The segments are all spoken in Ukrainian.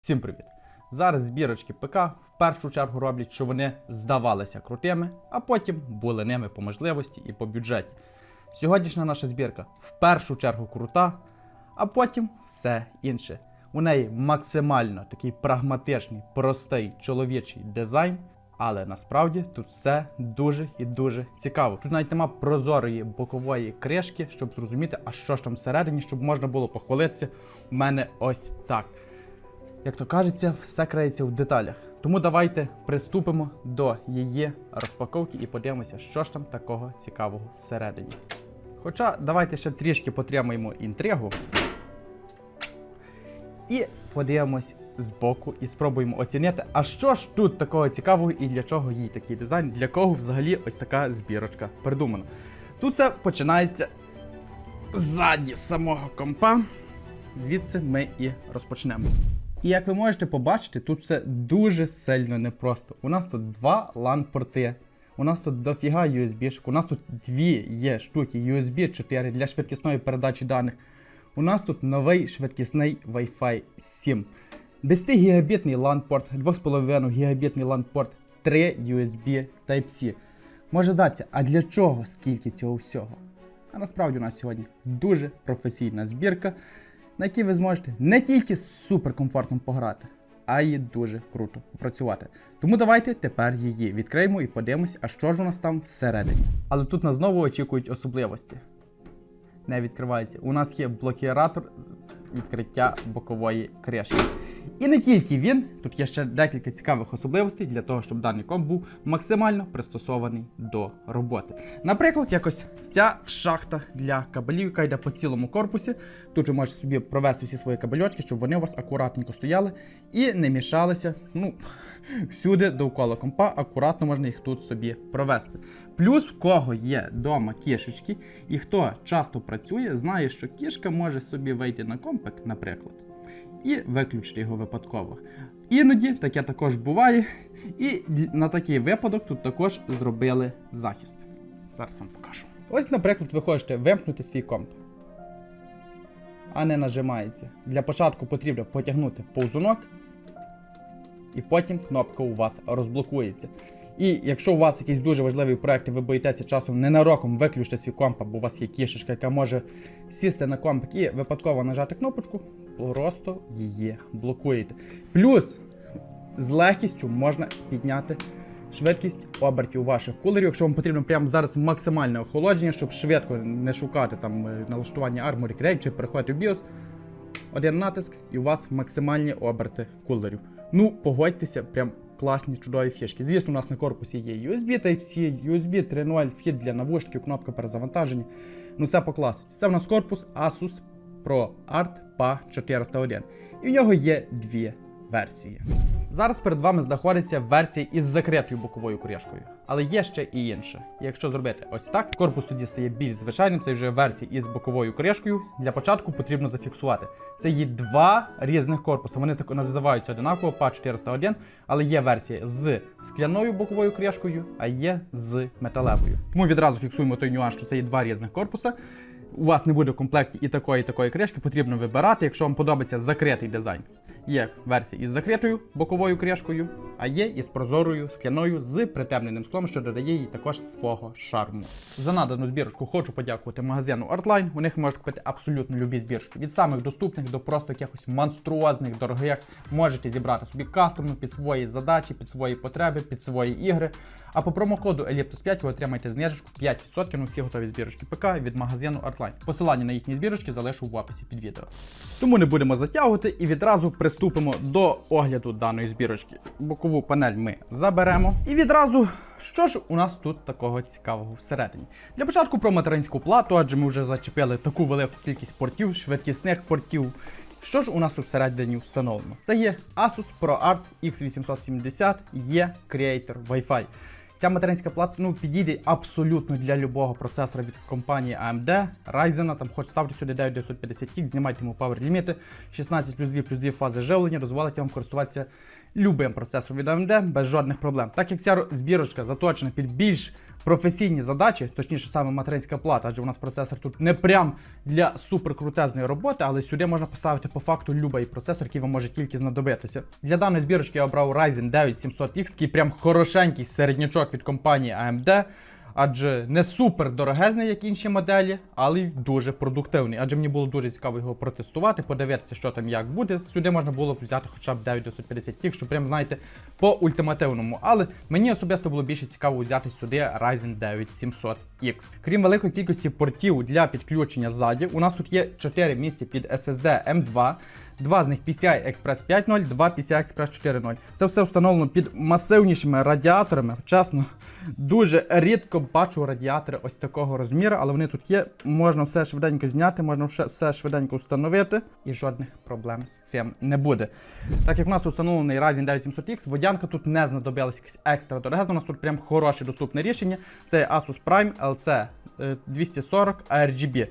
Всім привіт! Зараз збірочки ПК в першу чергу роблять, що вони здавалися крутими, а потім були ними по можливості і по бюджеті. Сьогоднішня наша збірка в першу чергу крута, а потім все інше. У неї максимально такий прагматичний, простий чоловічий дизайн, але насправді тут все дуже і дуже цікаво. Тут навіть нема прозорої бокової кришки, щоб зрозуміти, а що ж там всередині, щоб можна було похвалитися. У мене ось так. Як то кажеться, все криється в деталях. Тому давайте приступимо до її розпаковки і подивимося, що ж там такого цікавого всередині. Хоча давайте ще трішки потримаємо інтригу. І подивимось збоку і спробуємо оцінити, а що ж тут такого цікавого і для чого їй такий дизайн, для кого взагалі ось така збірочка придумана. Тут все починається ззаді самого компа. Звідси ми і розпочнемо. І як ви можете побачити, тут все дуже сильно непросто. У нас тут два LAN-порти, у нас тут дофіга USB, у нас тут дві є штуки USB 4 для швидкісної передачі даних. У нас тут новий швидкісний Wi-Fi 7. 10 гігабітний LAN-порт, 2,5 гігабітний LAN-порт, 3 USB Type-C. Може здатися, а для чого скільки цього всього? А насправді у нас сьогодні дуже професійна збірка, на якій ви зможете не тільки суперкомфортно пограти, а й дуже круто попрацювати. Тому давайте тепер її відкриємо і подивимось, а що ж у нас там всередині. Але тут нас знову очікують особливості. Не відкривається. У нас є блокіратор відкриття бокової кришки. І не тільки він, тут є ще декілька цікавих особливостей для того, щоб даний комп був максимально пристосований до роботи. Наприклад, якось ця шахта для кабелів, яка йде по цілому корпусі. Тут ви можете собі провести всі свої кабельочки, щоб вони у вас акуратненько стояли і не мішалися. Ну, всюди довкола компа, акуратно можна їх тут собі провести. Плюс, в кого є вдома кішечки, і хто часто працює, знає, що кішка може собі вийти на компик, наприклад, і виключити його випадково. Іноді таке також буває, і на такий випадок тут також зробили захист. Зараз вам покажу. Ось, наприклад, ви хочете вимкнути свій комп, а не нажимається. Для початку потрібно потягнути повзунок, і потім кнопка у вас розблокується. І якщо у вас якийсь дуже важливий проект, і ви боїтеся часом ненароком виключити свій комп, або у вас є кішечка, яка може сісти на компик і випадково нажати кнопочку, просто її блокуєте. Плюс з легкістю можна підняти швидкість обертів ваших кулерів, якщо вам потрібно прямо зараз максимальне охолодження, щоб швидко не шукати там е, налаштування Armory Crate чи переходити в BIOS. Один натиск, і у вас максимальні оберти кулерів. Ну, погодьтеся, прям класні чудові фішки. Звісно, у нас на корпусі є USB Type-C, USB 3.0, вхід для навушників, кнопка перезавантаження. Ну це по класиці. Це в нас корпус Asus ProArt PA401. І в нього є дві версії. Зараз перед вами знаходиться версія із закритою боковою кришкою, але є ще і інша. І Якщо зробити ось так, корпус тоді стає більш звичайним. Це вже версія із боковою кришкою. Для початку потрібно зафіксувати. Це є два різних корпуси. Вони так називаються одинаково PA401, але є версія з скляною боковою кришкою, а є з металевою. Тому відразу фіксуємо той нюанс, що це є два різних корпуса. У вас не буде в комплекті і такої, і такої кришки, потрібно вибирати, якщо вам подобається закритий дизайн. Є версія із закритою боковою кришкою, а є із прозорою скляною з притемненим склом, що додає їй також свого шарму. За надану збірочку хочу подякувати магазину Artline. У них можете купити абсолютно любі збірочки. Від самих доступних до просто якихось монструозних, дорогих. Можете зібрати собі кастомно під свої задачі, під свої потреби, під свої ігри. А по промокоду Elliptus 5 ви отримаєте знижку 5% на всі готові збірочки ПК від магазину Artline. Посилання на їхні збірочки залишу в описі під відео. Тому не будемо затягувати і відразу приступимо до огляду даної збірочки. Бокову панель ми заберемо. І відразу, що ж у нас тут такого цікавого всередині? Для початку про материнську плату, адже ми вже зачепили таку велику кількість портів, швидкісних портів. Що ж у нас тут всередині встановлено? Це є Asus ProArt X870 E Creator Wi-Fi. Ця материнська плата ну, підійде абсолютно для любого процесора від компанії AMD, Ryzen, там хоч ставте сюди 9950 тік, знімайте йому power ліміти, 16 плюс 2 плюс 2 фази живлення, дозволить вам користуватися любим процесором від AMD без жодних проблем. Так як ця збірочка заточена під більш професійні задачі, точніше саме материнська плата, адже у нас процесор тут не прям для суперкрутезної роботи, але сюди можна поставити по факту любий процесор, який вам може тільки знадобитися. Для даної збірочки я обрав Ryzen 9 700X, такий прям хорошенький середнячок від компанії AMD. Адже не супер дорогезний, як інші моделі, але й дуже продуктивний. Адже мені було дуже цікаво його протестувати, подивитися, що там як буде. Сюди можна було б взяти хоча б 9950 тік, щоб прям знаєте, по ультимативному. Але мені особисто було більше цікаво взяти сюди Ryzen 9 700X. Крім великої кількості портів для підключення ззаді, у нас тут є 4 місця під SSD M2. Два з них PCI Express 5.0, два PCI Express 4.0. Це все встановлено під масивнішими радіаторами. Чесно, дуже рідко бачу радіатори ось такого розміру, але вони тут є. Можна все швиденько зняти, можна все- швиденько встановити, і жодних проблем з цим не буде. Так як в нас тут встановлений Ryzen 9 700X, водянка тут не знадобилась якась екстра дорогезна. У нас тут прям хороше доступне рішення. Це Asus Prime LC е, 240 ARGB.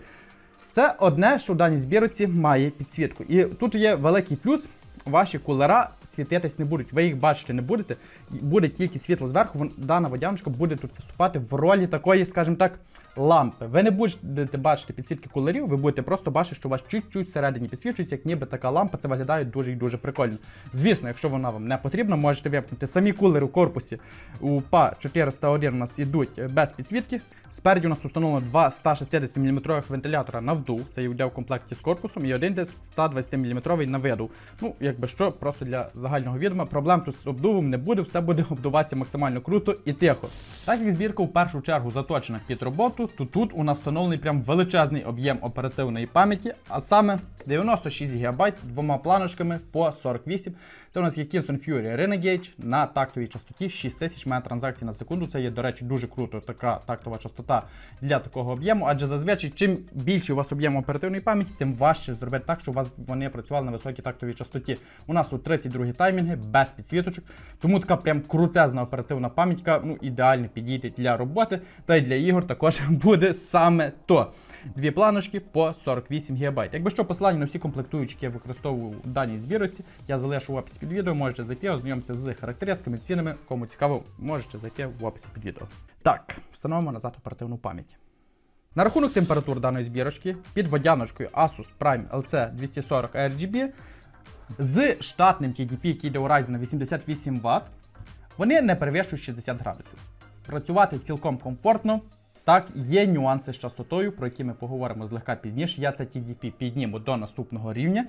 Це одне, що в даній збірці має підсвітку. І тут є великий плюс. Ваші кулера світитись не будуть, ви їх бачити не будете. Буде тільки світло зверху. Дана водяночка буде тут виступати в ролі такої, скажімо так, лампи. Ви не будете бачити підсвітки кулерів, ви будете просто бачити, що у вас чуть-чуть всередині підсвічується, як ніби така лампа. Це виглядає дуже і дуже прикольно. Звісно, якщо вона вам не потрібна, можете вимкнути самі кулери у корпусі. У PA 401 у нас йдуть е, без підсвітки. Спереді у нас тут встановлено два 160 мм вентилятора на вдув. Це йде в комплекті з корпусом, і один десь 120 мм на видув. Ну, якби що, просто для загального відома. Проблем тут з обдувом не буде, все буде обдуватися максимально круто і тихо. Так як збірка в першу чергу заточена під роботу, то тут у нас встановлений прям величезний об'єм оперативної пам'яті, а саме 96 ГБ двома планочками по 48. Це у нас є Kingston Fury Renegade на тактовій частоті 6000 МТ транзакцій на секунду. Це є, до речі, дуже круто така тактова частота для такого об'єму, адже зазвичай, чим більший у вас об'єм оперативної пам'яті, тим важче зробити так, щоб у вас вони працювали на високій тактовій частоті. У нас тут 32 таймінги без підсвіточок, тому така прям крутезна оперативна пам'ятка, ну ідеально підійде для роботи, та й для ігор також буде саме то. Дві планочки по 48 ГБ. Якби що, посилання на всі комплектуючі, які я використовую у даній збірці, я залишу в описі під відео, можете зайти, ознайомитися з характеристиками, цінами. Кому цікаво, можете зайти в описі під відео. Так, встановимо назад оперативну пам'ять. На рахунок температур даної збірочки під водяночкою Asus Prime LC 240 RGB з штатним TDP, який йде у Ryzen на 88 Вт, вони не перевищують 60 градусів. Працювати цілком комфортно. Так, є нюанси з частотою, про які ми поговоримо злегка пізніше. Я це TDP підніму до наступного рівня.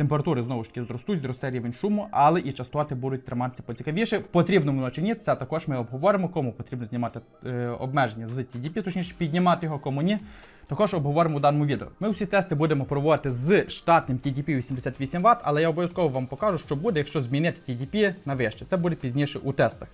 Температури знову ж таки зростуть, зросте рівень шуму, але і частоти будуть триматися поцікавіше. Потрібно воно чи ні, це також ми обговоримо, кому потрібно знімати е, обмеження з TDP, точніше піднімати його, кому ні. Також обговоримо у даному відео. Ми всі тести будемо проводити з штатним TDP 88 Вт, але я обов'язково вам покажу, що буде, якщо змінити TDP на вище. Це буде пізніше у тестах.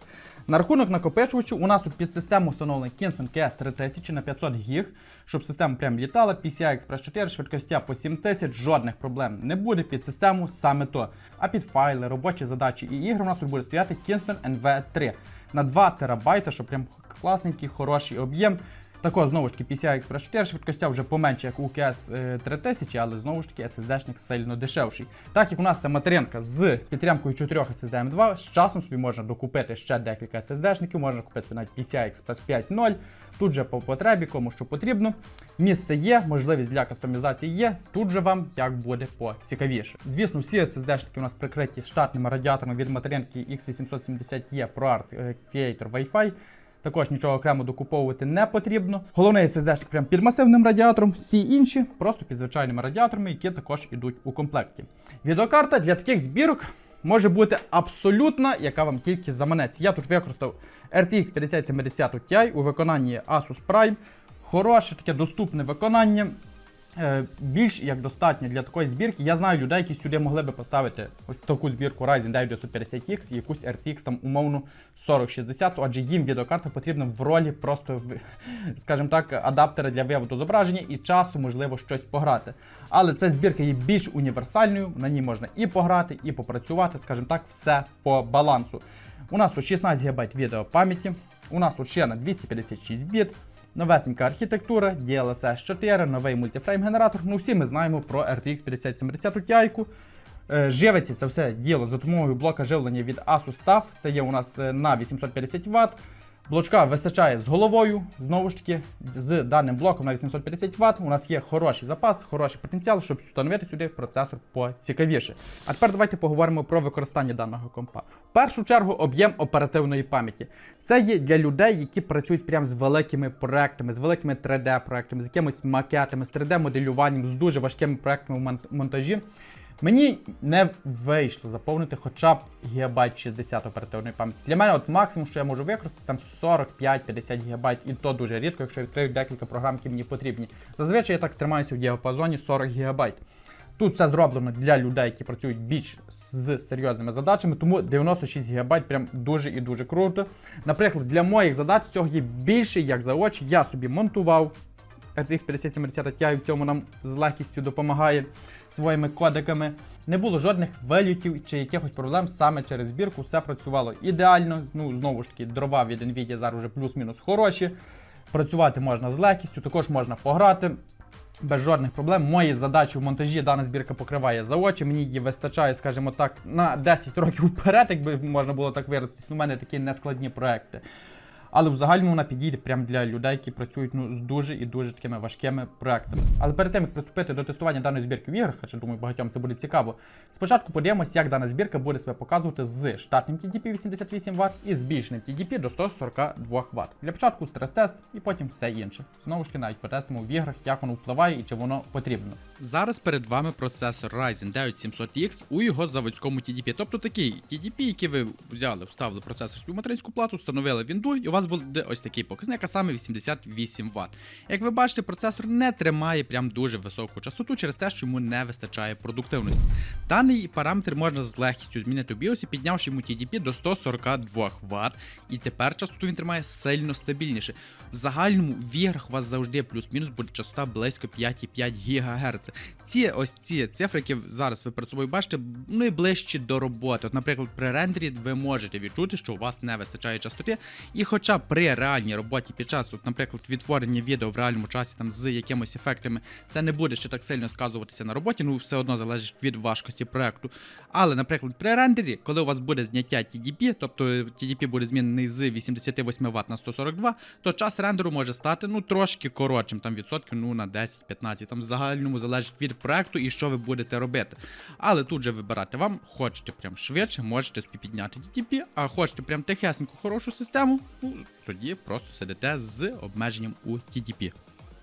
На рахунок накопичувачів, у нас тут під систему встановлений Kingston KS 3000 на 500 гіг, щоб система прям літала, PCI Express 4, швидкостя по 7000, жодних проблем не буде під систему саме то. А під файли, робочі задачі і ігри у нас тут буде стояти Kingston NV3 на 2 терабайта, що прям класненький, хороший об'єм. Також знову ж таки PCI Express 4 швидкостя вже поменше, як у е, 3000, але знову ж таки SSD-шник сильно дешевший. Так як у нас це материнка з підтримкою 4 SSD M2, з часом собі можна докупити ще декілька SSD-шників, можна купити навіть PCI Express 5.0. Тут же по потребі, кому що потрібно. Місце є, можливість для кастомізації є. Тут же вам як буде поцікавіше. Звісно, всі SSD-шники у нас прикриті штатними радіаторами від материнки X870E ProArt е, Creator Wi-Fi. Також нічого окремо докуповувати не потрібно. Головний SSD прям під масивним радіатором, всі інші просто під звичайними радіаторами, які також ідуть у комплекті. Відеокарта для таких збірок може бути абсолютна, яка вам тільки заманеться. Я тут використав RTX 5070 Ti у виконанні Asus Prime. Хороше таке доступне виконання. Е, більш як достатньо для такої збірки. Я знаю людей, які сюди могли би поставити ось таку збірку Ryzen 950X і якусь RTX там умовно 4060, адже їм відеокарта потрібна в ролі просто, скажімо так, адаптера для виводу зображення і часу, можливо, щось пограти. Але ця збірка є більш універсальною, на ній можна і пограти, і попрацювати, скажімо так, все по балансу. У нас тут 16 ГБ відеопам'яті, у нас тут ще на 256 біт. Новесенька архітектура, DLSS 4, новий мультифрейм-генератор. Ну всі ми знаємо про RTX 5070 Ti. Е, Живиться це все діло за допомогою блока живлення від Asus TUF. Це є у нас е, на 850 Вт. Блочка вистачає з головою, знову ж таки, з даним блоком на 850 Вт. У нас є хороший запас, хороший потенціал, щоб встановити сюди процесор поцікавіше. А тепер давайте поговоримо про використання даного компа. В першу чергу об'єм оперативної пам'яті. Це є для людей, які працюють прямо з великими проектами, з великими 3D-проектами, з якимись макетами, з 3D-моделюванням, з дуже важкими проектами в монтажі. Мені не вийшло заповнити хоча б гігабайт 60 оперативної пам'яті. Для мене от максимум, що я можу використати, там 45-50 гігабайт, і то дуже рідко, якщо я відкрию декілька програм, які мені потрібні. Зазвичай я так тримаюся в діапазоні 40 гігабайт. Тут це зроблено для людей, які працюють більш з серйозними задачами, тому 96 ГБ прям дуже і дуже круто. Наприклад, для моїх задач цього є більше, як за очі. Я собі монтував RTX 5070 Ti в цьому нам з легкістю допомагає своїми кодеками. Не було жодних вилютів чи якихось проблем саме через збірку. Все працювало ідеально. Ну, знову ж таки, дрова від Nvidia зараз вже плюс-мінус хороші. Працювати можна з легкістю, також можна пограти. Без жодних проблем. Мої задачі в монтажі дана збірка покриває за очі. Мені її вистачає, скажімо так, на 10 років вперед, якби можна було так виразитись. У мене такі нескладні проекти. Але в загальному вона підійде прямо для людей, які працюють ну, з дуже і дуже такими важкими проектами. Але перед тим як приступити до тестування даної збірки в іграх, хоча думаю, багатьом це буде цікаво. Спочатку подивимося, як дана збірка буде себе показувати з штатним TDP 88 Вт і збільшеним TDP до 142 Вт. Для початку стрес-тест і потім все інше. Знову ж таки, навіть потестимо в іграх, як воно впливає і чи воно потрібно. Зараз перед вами процесор Ryzen 9 700X у його заводському TDP. Тобто такий TDP, який ви взяли, вставили процесор в материнську плату, встановили Windows, і у вас буде ось такий показник, а саме 88 Вт. Як ви бачите, процесор не тримає прям дуже високу частоту через те, що йому не вистачає продуктивності. Даний параметр можна з легкістю змінити в BIOS, піднявши йому TDP до 142 Вт, і тепер частоту він тримає сильно стабільніше. В загальному в іграх у вас завжди плюс-мінус буде частота близько 5,5 ГГц. Ці ось ці цифри, які зараз ви перед собою бачите, найближчі до роботи. От, наприклад, при рендері ви можете відчути, що у вас не вистачає частоти. І хоча при реальній роботі під час, от, наприклад, відтворення відео в реальному часі там з якимись ефектами, це не буде ще так сильно сказуватися на роботі, ну все одно залежить від важкості проекту. Але, наприклад, при рендері, коли у вас буде зняття TDP, тобто TDP буде змінений з 88 Вт на 142, то час рендеру може стати ну трошки коротшим, там відсотків ну на 10-15, там в загальному залежить від проекту і що ви будете робити. Але тут же вибирати вам, хочете прям швидше, можете собі підняти TDP, а хочете прям тихесеньку хорошу систему, ну тоді просто сидите з обмеженням у TDP.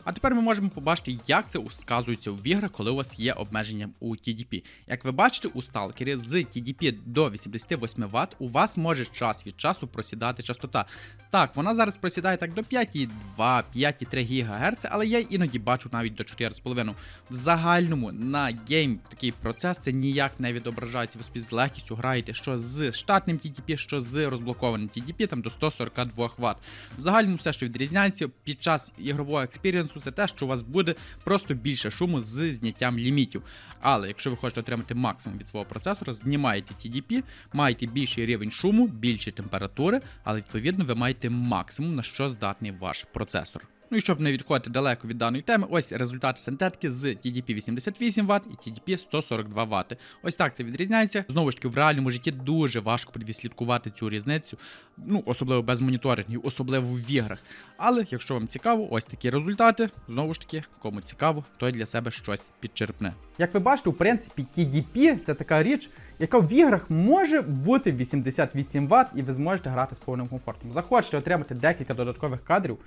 А тепер ми можемо побачити, як це сказується в іграх, коли у вас є обмеження у TDP. Як ви бачите, у сталкері з TDP до 88 Вт у вас може час від часу просідати частота. Так, вона зараз просідає так до 5,2, 5,3 ГГц, але я іноді бачу навіть до 4,5. В загальному на гейм такий процес це ніяк не відображається. Ви з легкістю граєте що з штатним TDP, що з розблокованим TDP там до 142 Вт. В загальному все, що відрізняється під час ігрового експірієнсу, це те, що у вас буде просто більше шуму з зняттям лімітів. Але якщо ви хочете отримати максимум від свого процесора, знімаєте TDP, маєте більший рівень шуму, більші температури, але відповідно ви маєте максимум на що здатний ваш процесор. Ну і щоб не відходити далеко від даної теми, ось результати синтетики з TDP 88 Вт і TDP 142 Вт. Ось так це відрізняється. Знову ж таки, в реальному житті дуже важко відслідкувати цю різницю, ну особливо без моніторингів, особливо в іграх. Але якщо вам цікаво, ось такі результати. Знову ж таки, кому цікаво, той для себе щось підчерпне. Як ви бачите, у принципі, TDP це така річ, яка в іграх може бути 88 Вт, і ви зможете грати з повним комфортом. Захочете отримати декілька додаткових кадрів.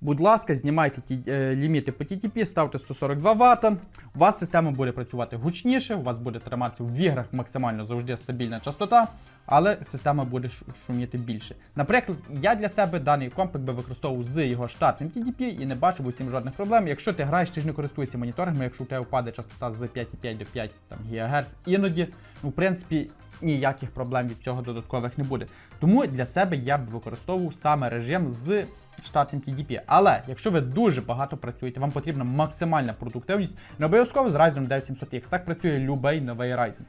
Будь ласка, знімайте ті е, ліміти по TTP, ставте 142 Вт. У вас система буде працювати гучніше, у вас буде триматися в іграх максимально завжди стабільна частота, але система буде шуміти більше. Наприклад, я для себе даний комп би використовував з його штатним TDP і не бачив у цім жодних проблем. Якщо ти граєш, ти ж не користуєшся моніторингом, якщо у тебе впаде частота з 5,5 до 5 там, ГГц, іноді, ну, в принципі, ніяких проблем від цього додаткових не буде. Тому для себе я б використовував саме режим з штатним TDP. Але якщо ви дуже багато працюєте, вам потрібна максимальна продуктивність, не обов'язково з Ryzen 9700X. Так працює любий новий Ryzen.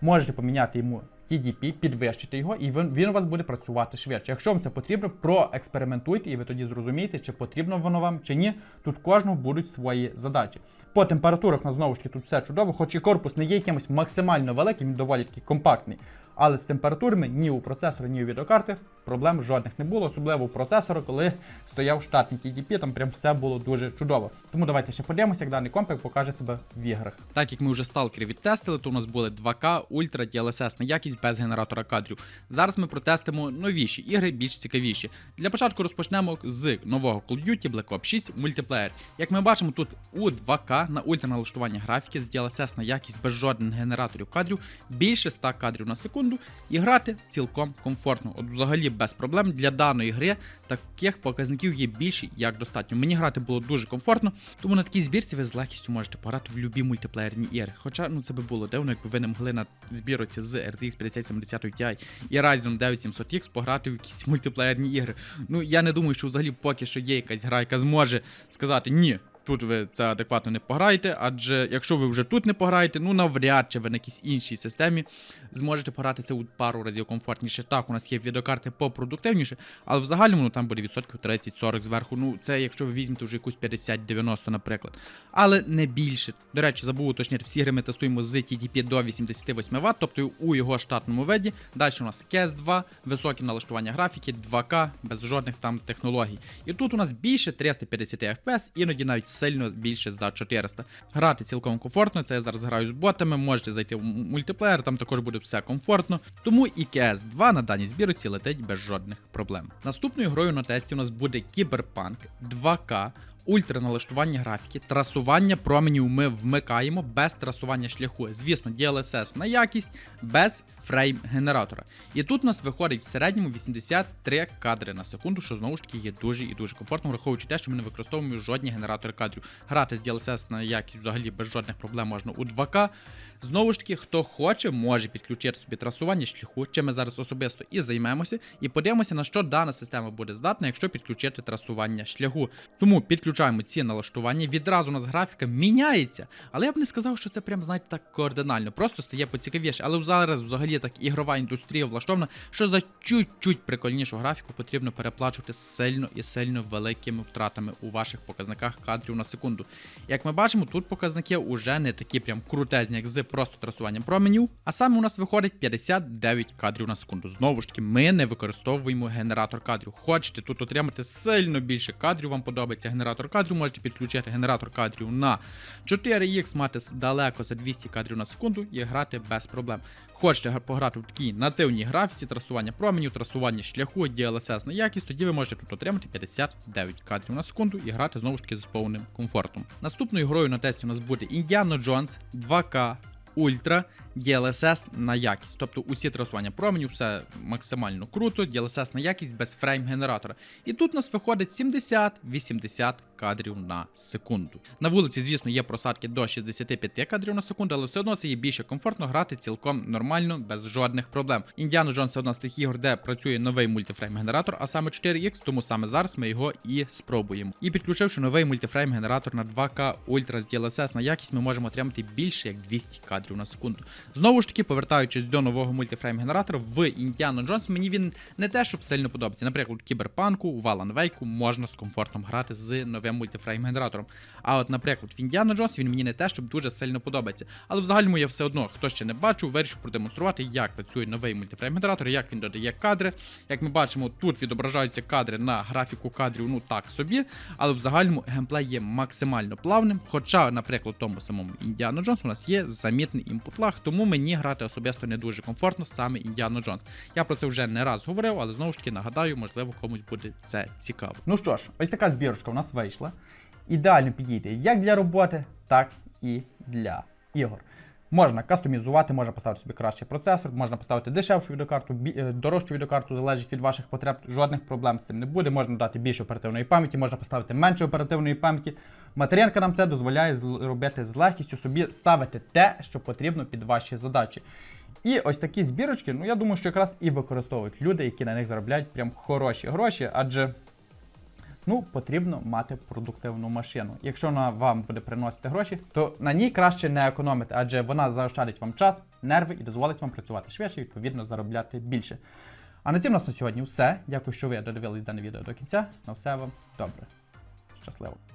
Можете поміняти йому TDP, підвищити його, і він, він у вас буде працювати швидше. Якщо вам це потрібно, проекспериментуйте, і ви тоді зрозумієте, чи потрібно воно вам, чи ні. Тут кожного будуть свої задачі. По температурах на знову ж таки тут все чудово, хоч і корпус не є якимось максимально великим, він доволі такий компактний. Але з температурами ні у процесора, ні у відеокарти проблем жодних не було, особливо у процесора, коли стояв штатний TDP, там прям все було дуже чудово. Тому давайте ще подивимося, як даний компик покаже себе в іграх. Так як ми вже сталкери відтестили, то у нас були 2К, Ультра, DLSS на якість без генератора кадрів. Зараз ми протестимо новіші ігри, більш цікавіші. Для початку розпочнемо з нового Call of Duty Black Ops 6 мультиплеєр. Як ми бачимо, тут у 2К на ультра налаштування графіки з DLSS на якість без жодних генераторів кадрів більше 100 кадрів на секунду і грати цілком комфортно. От взагалі без проблем для даної гри таких показників є більше як достатньо. Мені грати було дуже комфортно, тому на такій збірці ви з легкістю можете пограти в любі мультиплеєрні ігри. Хоча ну це би було дивно, якби ви не могли на збірці з RTX 5070 Ti і Ryzen 9 700X пограти в якісь мультиплеєрні ігри. Ну я не думаю, що взагалі поки що є якась гра, яка зможе сказати ні. Тут ви це адекватно не пограєте, адже якщо ви вже тут не пограєте, ну навряд чи ви на якійсь іншій системі зможете пограти це у пару разів комфортніше. Так, у нас є відеокарти попродуктивніше, але в загальному ну, там буде відсотків 30-40 зверху. Ну, це якщо ви візьмете вже якусь 50-90, наприклад. Але не більше. До речі, забув уточнити, всі гри ми тестуємо з TDP до 88 Вт, тобто у його штатному виді. Далі у нас CS 2, високі налаштування графіки, 2К, без жодних там технологій. І тут у нас більше 350 FPS, іноді навіть сильно більше за 400. Грати цілком комфортно. Це я зараз граю з ботами. Можете зайти в мультиплеєр, там також буде все комфортно. Тому і CS 2 на даній збірці летить без жодних проблем. Наступною грою на тесті у нас буде Кіберпанк 2К. Ультраналаштування графіки, трасування променів ми вмикаємо без трасування шляху. Звісно, DLSS на якість без фрейм-генератора. І тут у нас виходить в середньому 83 кадри на секунду, що знову ж таки є дуже і дуже комфортно, враховуючи те, що ми не використовуємо жодні генератори кадрів. Грати з DLSS на якість взагалі без жодних проблем можна у 2К. Знову ж таки, хто хоче, може підключити собі трасування шляху, чим ми зараз особисто і займемося, і подивимося, на що дана система буде здатна, якщо підключити трасування шляху. Тому підключаємо ці налаштування. Відразу у нас графіка міняється, але я б не сказав, що це прям, знаєте, так кардинально, просто стає поцікавіше. Але зараз взагалі так ігрова індустрія влаштована, що за чуть-чуть прикольнішу графіку потрібно переплачувати сильно і сильно великими втратами у ваших показниках кадрів на секунду. Як ми бачимо, тут показники уже не такі прям крутезні, як з просто трасуванням променів. А саме у нас виходить 59 кадрів на секунду. Знову ж таки, ми не використовуємо генератор кадрів. Хочете тут отримати сильно більше кадрів, вам подобається генератор кадрів, можете підключити генератор кадрів на 4X, мати далеко за 200 кадрів на секунду і грати без проблем. Хочете гра- пограти в такій нативній графіці, трасування променів, трасування шляху, DLSS на якість, тоді ви можете тут отримати 59 кадрів на секунду і грати знову ж таки з повним комфортом. Наступною грою на тесті у нас буде Indiana Jones 2K Ультра DLSS на якість. Тобто усі трасування променів, все максимально круто, DLSS на якість без фрейм-генератора. І тут у нас виходить 70-80 кадрів на секунду. На вулиці, звісно, є просадки до 65 кадрів на секунду, але все одно це є більше комфортно грати цілком нормально, без жодних проблем. Індіана Джонс одна з тих ігор, де працює новий мультифрейм-генератор, а саме 4X, тому саме зараз ми його і спробуємо. І підключивши новий мультифрейм-генератор на 2К Ultra з DLSS на якість, ми можемо отримати більше як 200 кадрів на секунду. Знову ж таки, повертаючись до нового мультифрейм-генератора, в Індіана Джонс мені він не те, щоб сильно подобається. Наприклад, Кіберпанку, Валан Вейку можна з комфортом грати з новим мультифрейм-генератором. А от, наприклад, в Індіана Джонс він мені не те, щоб дуже сильно подобається. Але в загальному я все одно, хто ще не бачив, вирішив продемонструвати, як працює новий мультифрейм-генератор, як він додає кадри. Як ми бачимо, тут відображаються кадри на графіку кадрів, ну так собі, але в загальному геймплей є максимально плавним. Хоча, наприклад, в тому самому Індіана Джонс у нас є замітний імпут лаг, тому мені грати особисто не дуже комфортно саме Індіану Джонс. Я про це вже не раз говорив, але знову ж таки нагадаю, можливо, комусь буде це цікаво. Ну що ж, ось така збірочка у нас вийшла. Ідеально підійде як для роботи, так і для ігор. Можна кастомізувати, можна поставити собі кращий процесор, можна поставити дешевшу відеокарту, е, дорожчу відеокарту, залежить від ваших потреб. Жодних проблем з цим не буде. Можна дати більше оперативної пам'яті, можна поставити менше оперативної пам'яті. Материнка нам це дозволяє зробити з легкістю собі ставити те, що потрібно під ваші задачі. І ось такі збірочки, ну я думаю, що якраз і використовують люди, які на них заробляють прям хороші гроші, адже ну, потрібно мати продуктивну машину. Якщо вона вам буде приносити гроші, то на ній краще не економити, адже вона заощадить вам час, нерви і дозволить вам працювати швидше, відповідно, заробляти більше. А на цьому нас на сьогодні все. Дякую, що ви додивились дане відео до кінця. На все вам добре. Щасливо!